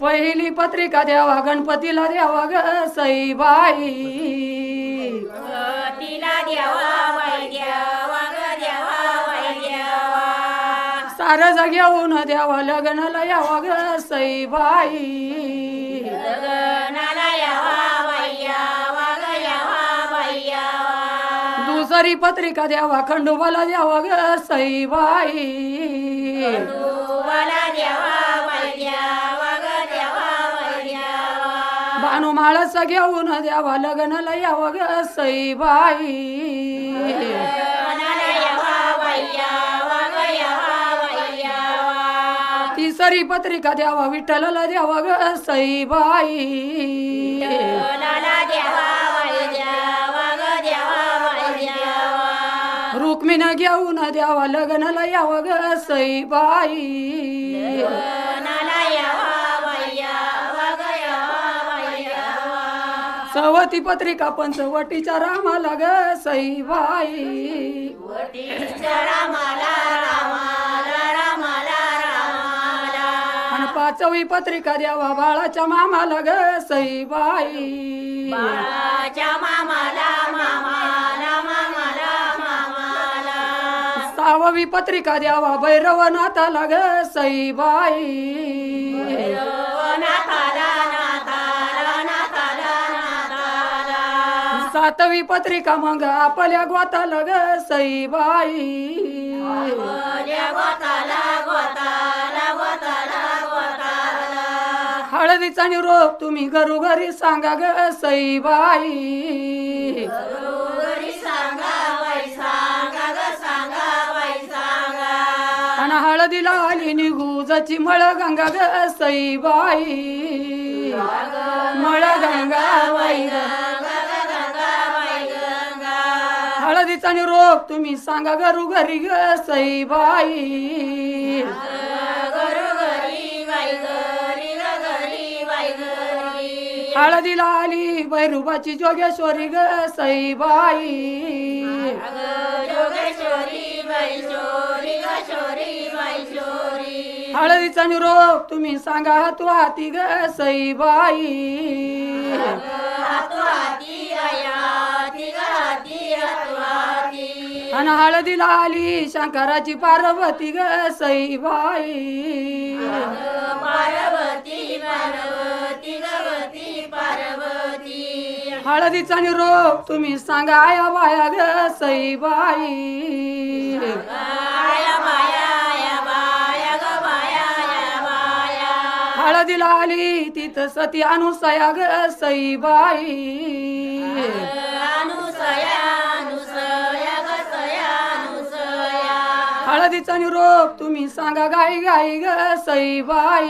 पहिली पत्रिका द्यावा गणपतीला द्यावा ग सईबाई. तिला द्यावा बाई द्यावा ग द्यावा बाई द्यावा. सारं लग्नाला यावा ग सईबाई. दुसरी पत्रिका द्यावा खंडोबाला द्यावा ग सईबाई. माळस घेऊन द्यावा लग्नाला यावा ग यावा बाई बाई तिसरी पत्रिका द्यावा विठ्ठलाला द्यावा ग द्यावा बाई बाई रुक्मिण घेऊन द्यावा लग्नाला यावा ग सईबाई. लग्नाला सवती पत्रिका पंचवटीच्या रामाला ग सईबाई आणि पाचवी पत्रिका द्यावा बाळाच्या मामाला ग सईबाई सहावी पत्रिका द्यावा भैरवनाथाला ग सईबाई सातवी पत्रिका मग आपल्या गोताला ग सईबाई. हळदीचा निरोप तुम्ही घरोघरी सांगा ग सईबाई. घरी सांगा बाई सांगा ग सांगा बाई सांगा. आणि हळदीला आली निघूजाची मळ गंगा ग सईबाई. मळ गंगा बाई हळदीचा निरोप तुम्ही सांगा घरोघरी घरी ग सई बाई. हळदीला आली बैरुबाची जोगेश्वरी ग सईबाई बाई. हळदीचा निरोप तुम्ही सांगा हातू हाती ग सई बाई. आणि हळदीला आली शंकराची पार्वती ग सईबाई. पार्वती पार्वती गवती पार्वती. हळदीचा निरोप तुम्ही सांगा आया बाया ग सईबाई. हळदीला आली तिथं सती अनुसया ग सईबाई. अनुसया हळदीचा निरोप तुम्ही सांगा गाई गाई ग सईबाई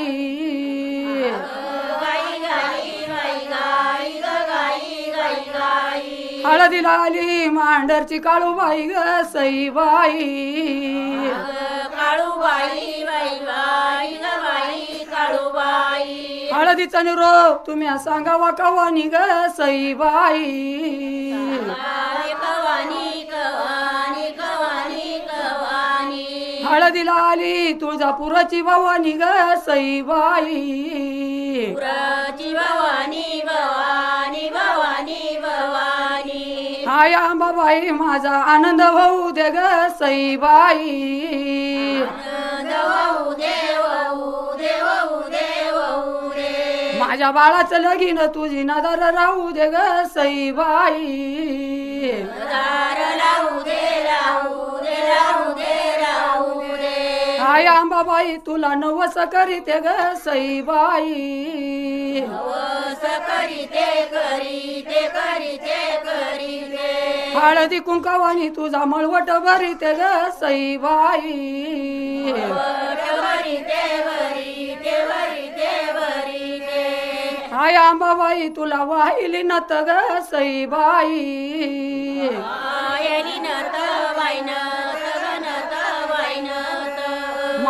बाई. हळदीला आली मांडरची काळूबाई ग सईबाई बाई. ग हळदीचा निरोप तुम्ही सांगावा कवानी ग सईबाई बाई. हळदीला आली तुळजापुराची भवानी ग सईबाई. पुराची भवानी भवानी भवानी भवानी. हाय आंबाबाई माझा आनंद होऊ दे ग सईबाई. देवऊ देवऊ देवऊ देवऊ रे माझ्या बाळाचं लगीन तुझी नजर राहू दे ग सईबाई. दार लावू दे लावू दे लावू दे लावू दे हाय आंबाबाई तुला नवस करीते ग सईबाई. नवस करीते करीते करीते करीते हळदी कुंकावानी तुझा मळवट भरीते ग सईबाई. वट भरीते भरीते भरीते भरीते हाय आंबाबाई तुला वाहिली नत ग सईबाई. आयली नत वाईनत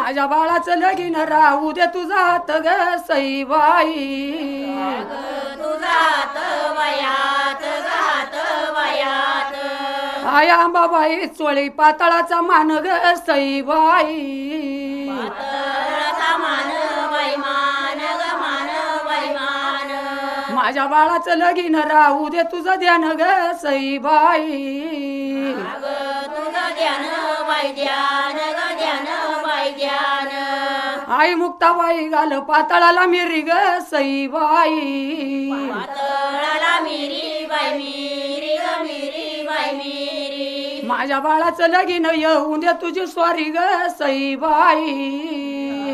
माझ्या बाळाचं लगीन राहू दे तुझा हात ग सईबाई. आया हात आंबाबाई चोळी पातळाचा मान ग सईबाई. माझ्या बाळाचं लगीन राहू दे तुझं ध्यान ग सईबाई. ध्यान ध्यान बाई ध्यान आई मुक्ताबाई घाल पातळाला मिरी ग सईबाई. पातळाला मिरी बाई मिरी ग मिरी बाई मिरी. माझ्या बाळाचं लगीन येऊन दे तुझी स्वारी ग सईबाई.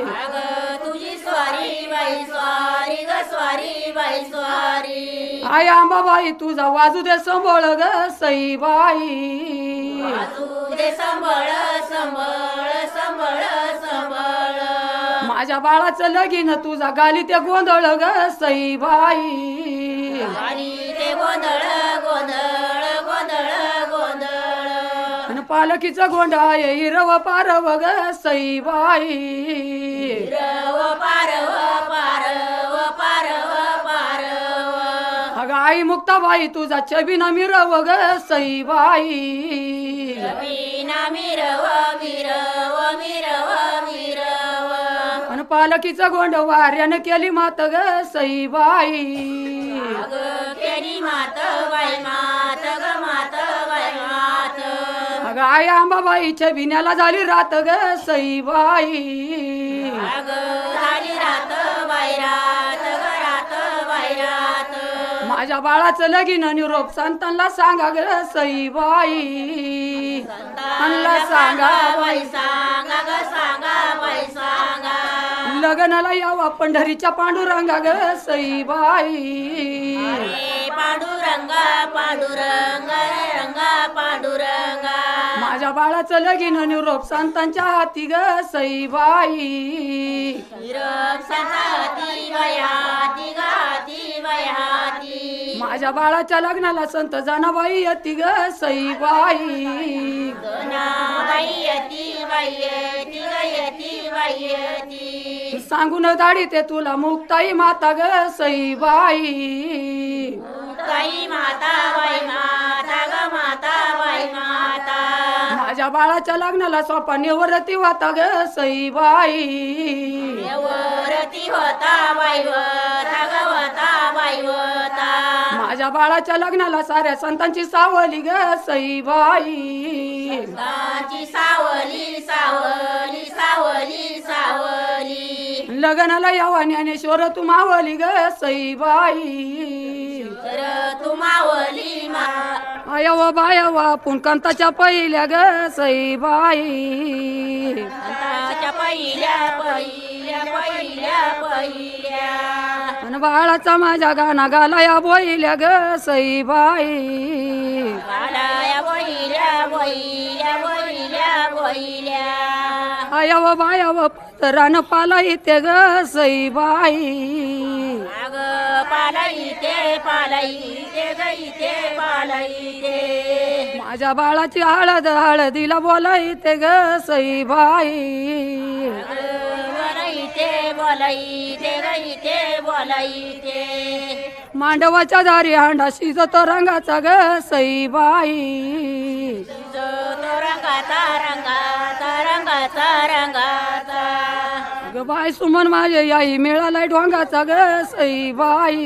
अग तुझी स्वारी बाई स्वारी ग स्वारी बाई स्वारी. आई आंबाबाई तुझा वाजू दे संभोळ ग सईबाई. वाजू दे संबळ संबळ संबळ माझ्या बाळाचं लगीन तुझा गाली ते गोंधळ ग सईबाई. आणि ते गोंधळ गोंधळ गोंधळ गोंधळ. अन पालखीचं हिरव पारव ग पारव पारव पारव पारव. अगं आई मुक्ताबाई तुझा छबी न मिरव ग सईबाई. मीना मिरव मिरव मिरव. मिरव अन पालखीचं गोंड वाऱ्यानं केली मात ग सईबाई. केली मात बाई मात ग मात बाई मात. अगं आई आंबाबाई छबिन्याला झाली रात ग सईबाई. झाली रात बाई रात रात. माझ्या बाळाचं लगीन निरोप संतांना सांगा ग सई बाई. संतांना सांगा बाई सांगा ग सांगा बाई सांगा. लग्नाला यावा पंढरीच्या पांडुरंगा ग सई बाई. पांडुरंगा पांडुरंगा रंगा पांडुरंगा. माझ्या बाळाचं लगीन निरोप संतांच्या हाती ग सईबाई. माझ्या बाळाच्या लग्नाला संत जनाबाई येती ग सईबाई. बाई सांगून दाडी ते तुला मुक्ताई माता ग सईबाई. काही माता बाई माता ग माता बाई माता. माझ्या बाळाच्या लग्नाला सोपा निवृत्ती वाता ग सईबाई वरती होता बाई ग वता बाई वता माझ्या बाळाच्या लग्नाला साऱ्या संतांची सावली ग सईबाई गाची सावली सावली सावली सावली. लग्नाला यावा ज्ञानेश्वर तू मावली ग सईबाई. तू मावली मा. आयवा बायवा पुणकांताच्या पहिल्या ग सईबाई. पहिल्या पहिल्या पहिल्या पहिल्या. अन बाळाचा माझ्या गाणा गालाया बोईल्या ग सईबाई. बालाया पहिल्या पहिल्या पहिल्या पहिल्या आयव बायव पतरान पाला येते ग सईबाई. अग पालईते पालईते गईते पालईते माझ्या बाळाची हळद हळदीला बोलायते ग सईबाई. बोलईते बोलईते गईते बोलईते मांडवाच्या दारी हांडा शिजतो रंगाचा ग सईबाई. तो रंगाचा रंगाचा रंगाचा रंगाचा. ग बाय सुमन माझे आई मिळालाय ढोंगाचा ग सईबाई.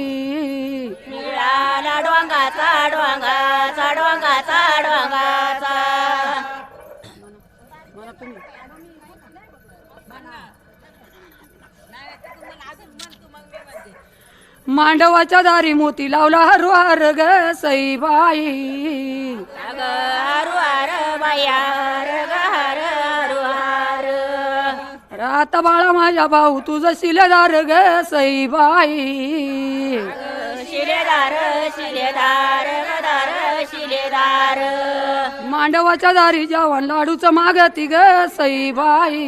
मिळाला डोंगाचा डोंगाचा डोंगाचा डोंगाचा मांडवाच्या दारी मोती लावला हर हर ग सईबाई. अग रात बाळा माझ्या भाऊ तुझं शिलेदार ग सईबाई. शिलेदार शिलेदार शिलेदार मांडवाच्या दारी जेवण लाडूचं मागती ग सईबाई.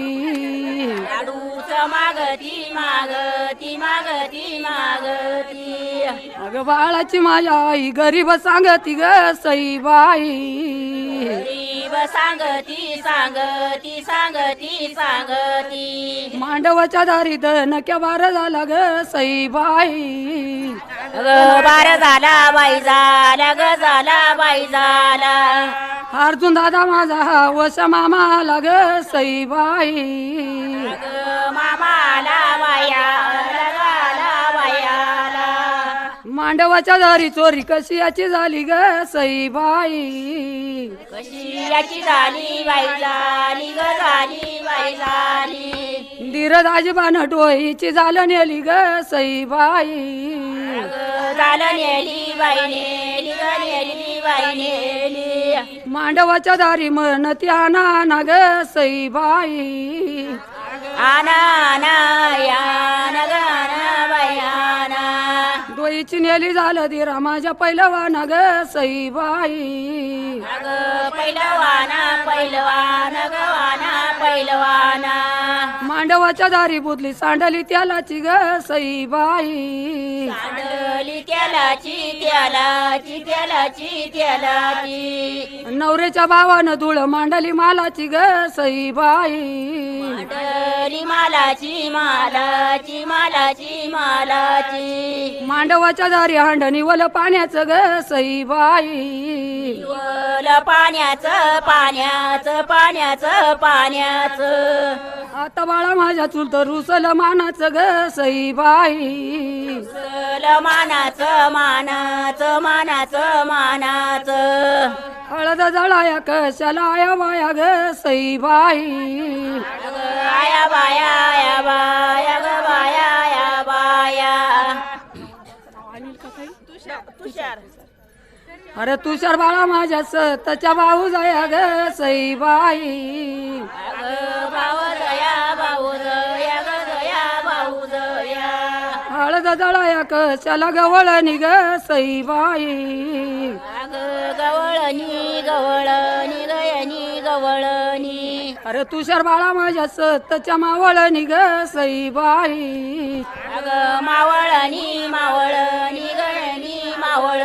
लाडू मागती मागती मागती मागती. अग बाळाची माझ्या आई गरीब सांगती ग सईबाई गरीब सांगती सांगती सांगती सांगती. मांडवाच्या दारी नक्या बार झाला ग सईबाई ग बार झाला बाई झाला ग झाला बाई झाला अर्जुन दादा माझा वस मामा आला ग सईबाई ग मामाला बाया बायाला मांडवाच्या दारी चोरी कशी याची झाली ग सईबाई? कशी याची झाली बाई झाली ग झाली बाई झाली. धीरदाजीबान डोईची झालं नेली ग सईबाई. अगं, झालं नेली बाई नेली ग नेली बाई नेली. मांडवाच्या दारी म्हणती आना ना ग सईबाई. आना आना या ना ग आना बाई आना डोईची नेली झालं धीरा माझ्या पहिलवाना ग सईबाई. अगं पहिलवाना पैलवान गवाना पैलवाना. मांडवाच्या दारी बुदली सांडली त्यालाची ग सईबाई. सांडली त्यालाची त्यालाची त्यालाची त्यालाची. नवऱ्याच्या भावानं धुळ मांडली मालाची ग सईबाई. मंडली मालाची मालाची मालाची मालाची. मांडवाच्या दारी हांडणी वल पाण्याचं ग सईबाई. वल पाण्याचं पाण्याचं पाण्याचं पाण्याचं. आता बाळा माझ्या चुलत रुसल मानाचं ग सईबाई. सल मानाचं मानाचं मानाचं मानाचं. हळद जळाया कशाला आया बाया ग सईबाई. अगं, आया बाया आया बाया ग बाया आया बाया तुषार अरे तुषार बाळा माझ्या सतच्या भाऊ जया ग सईबाई. बाई ग हळद जळाया कशाला गवळ निग ग अगं गवळणी गवळणी गयनी गवळणी अरे तुषार बाळा माझ्या सतच्या मावळ निग सईबाई. अगं मावळणी मावळणी गयनी मावळ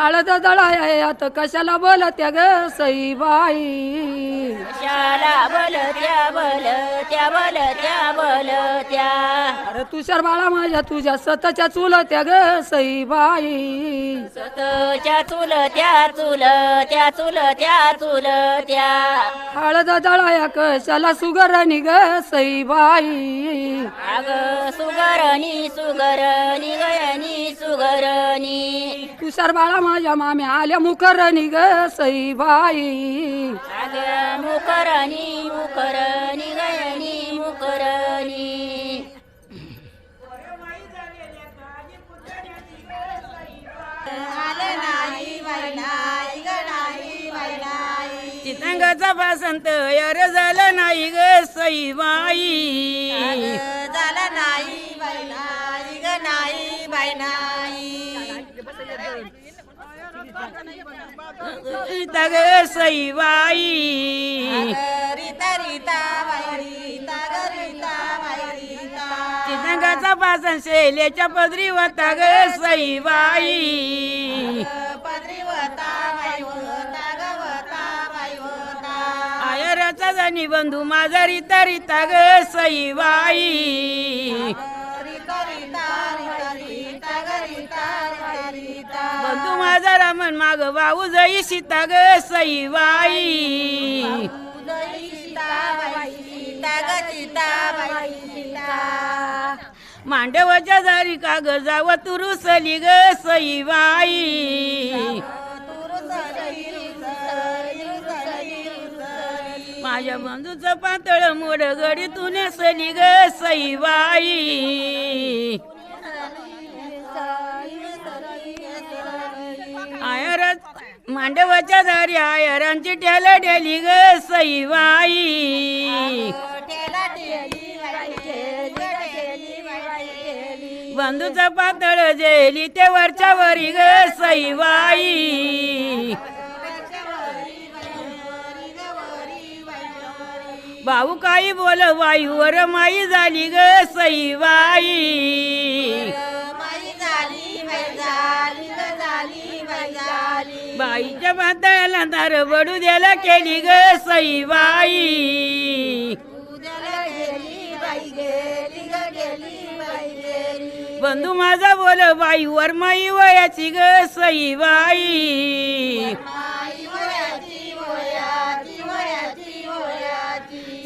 हळद जळाया यात कशाला बोलत्या ग सईबाई? कशाला बलत्या बलत्या बलत्या बलत्या? अरे तुषार बाळा माझ्या तुझ्या सतच्या चुलत्या ग सईबाई. सतच्या चुलत्या चुलत्या चुलत्या चुलत्या. हळद जळाया कशाला सुगर निग सईबाई? अगं सुगरणी सुगरणी गयनी सुगरणी. तुषार बाळा माझ्या माम्या आल्या मुखर निग सईबाई. अगं मुकरणी मुकरणी गयनी मुकरणी. चितंगाचा बसंत यार झाला नाही ग सईबाई. झाला नाही बाई नाही ग नाही बाई नाही. इथं ग सईबाई रीता रीता बाई रीता ग रीता बाई रीता चितंगाचा पासन शेल्याच्या पदरी होता ग सईबाई पदरी वता बाई वता ग वता बाई वता आयराचा जाणी बंधू माझा रिता रिता ग सईबाई माझा रामन माग वाऊ जई सीता ग सईबाई उदयी सीता बाई सीता ग सीता तुरुसली ग सईबाई माझ्या बंधूचं पातळ मोड गडी तुने सली ग सई बाई. मांडवाच्या दारी आयरांची टेल डेली ग सईबाई. बंधूचं पातळ जेली ते वरच्या वरी ग सईबाई. भाऊ काही बोल वाईवर माई झाली ग सईबाई. बाईच्या पातळाला दार बडू द्यायला केली ग सईबाई बंधू माझा बोल बाईवर माई वयाची ग सईबाई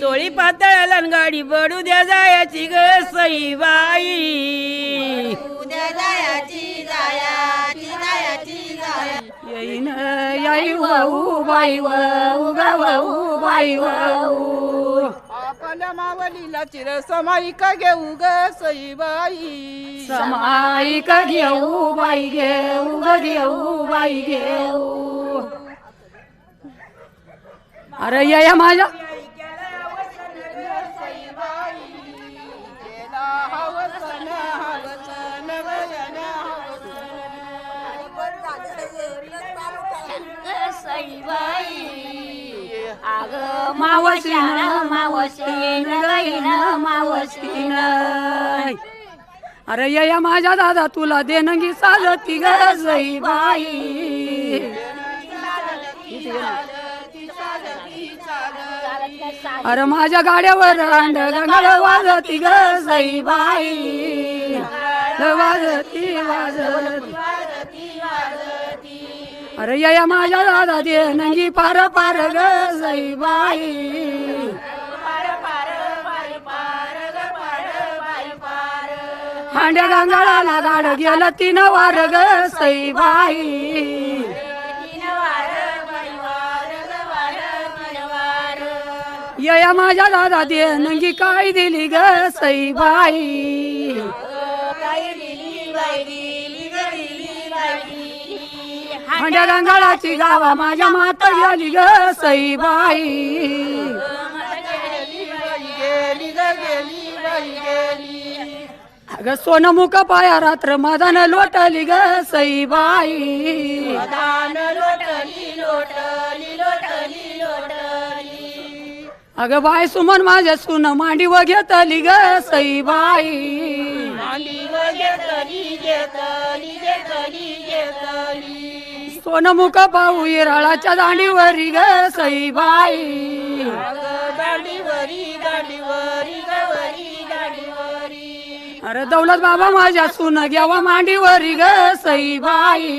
चोळी पातळाला गाडी बडू द्या जायची ग सईबाई उद्या तीन याई वाऊ बाई वाऊ ग वाऊ बाई वाऊ आपल्या मावलीला चिर समायिका घेऊ ग सईबाई. समाईक घेऊ बाई घेऊ ग घेऊ बाई घेऊ. अरे ये या माझ्या मावशीन मावशीन. गईन मावशीन अरे ये या माझ्या दादा तुला देणगी साजती ग बाई. अरे माझ्या गाड्यावर अंड गंगल वाजती ग बाई. वाजती वाजती. अरे या या माझ्या दादा नंगी पार पार ग बाई. हांड्या गंगाळाला गाड गेलं तीन वार ग बाई. या माझ्या दादा नंगी काय दिली ग बाई. हांड्या गंगाळाची गावा माझ्या माता गेली ग बाई गेली ग गेली मुख पाया रात्र मादान लोटली ग बाई अग लोटली बाय सुमन माझ्या सुन मांडी व घेतली ग बाई मांडी व घेतली घेतली घेतली घेतली. सोनं मुख पाहू इराळाच्या दांडीवरी ग बाई अगं दांडीवरी दांडीवरी गवरी दांडीवरी. अरे दौलत बाबा माझ्या सुन घ्यावा मांडीवरी ग बाई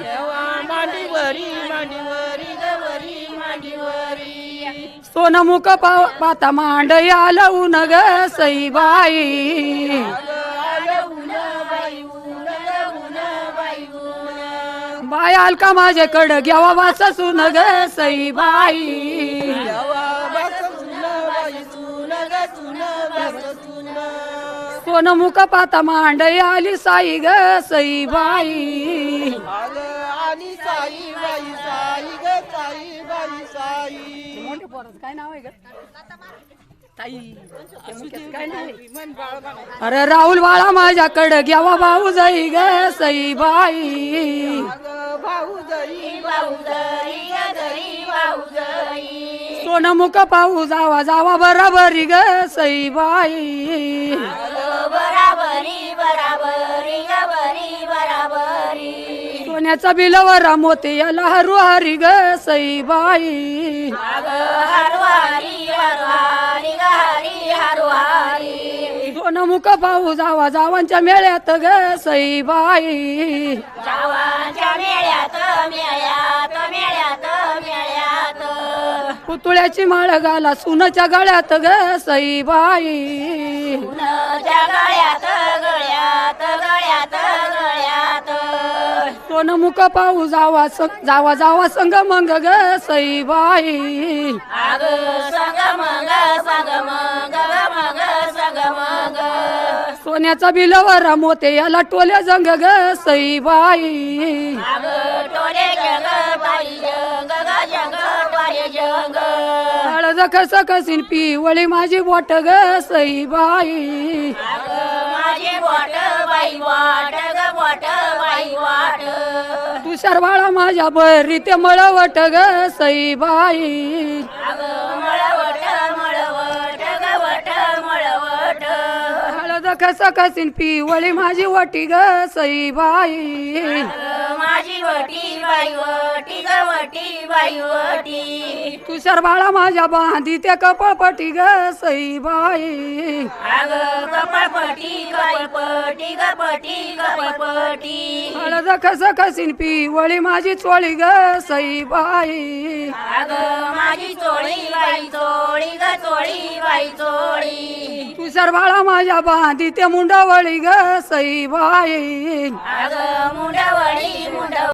देवा मांडीवरी मांडीवरी गवरी मांडीवरी. सोनं मुख पाव पाता मांड आलं ग बाई बाय अलका माझ्याकडं घ्यावा वाचा सुन ग सई बाई. सुन मुख पाता मांड आली साई ग बाई. अरे राहुल बाळा माझ्याकडं घ्यावा भाऊ जाई ग बाई. अगं भाऊ जरी सोनं मुख पाहू जावा जावा बराबरी ग बाई. बराबरी बराबरी बराबरी. सोन्याचा बिलवरा मोते याला हरू हरी ग बाई हरवारी हरवारी गहरी हरवारी सोनं मुख पाहू जावा जावांच्या मेळ्यात ग बाई जावांच्या मेळ्यात मेळ्यात मेळ्यात मेळ्यात. पुतळ्याची माळ घाला सुनाच्या गळ्यात ग बाई उन्हाच्या गळ्यात गळ्यात गळ्यात. गळ्यात सोनं मुख पाहू जावा स- जावा जावा संग मंग ग बाई अग संग मंग संग मंग मग संग मंग सोन्याचा बिलवरा मोते याला टोल्या जंग ग बाई. अग टोले जग बाई ग टोले जग. हळद कस कसीन पिवळी माझी बोट ग बाई. वाट बाई बाई तुषार बाळा माझ्या बरी ते मळवट ग बाई. सख सख कसीन पिवळी माझी वटी ग सई बाई माझी तुषार बाळा माझ्या बांधी ते कपळपटी ग बाई. अग कपळपटी कपळपटी कपटी कपळपटी हळद कस कसीन पिवळी माझी चोळी ग बाई. अग माझी चोळी बाई चोळी ग चोळी बाई चोळी. तुषार बाळा माझ्या बांधी ते मुंडवळी ग बाई. अग मुंडा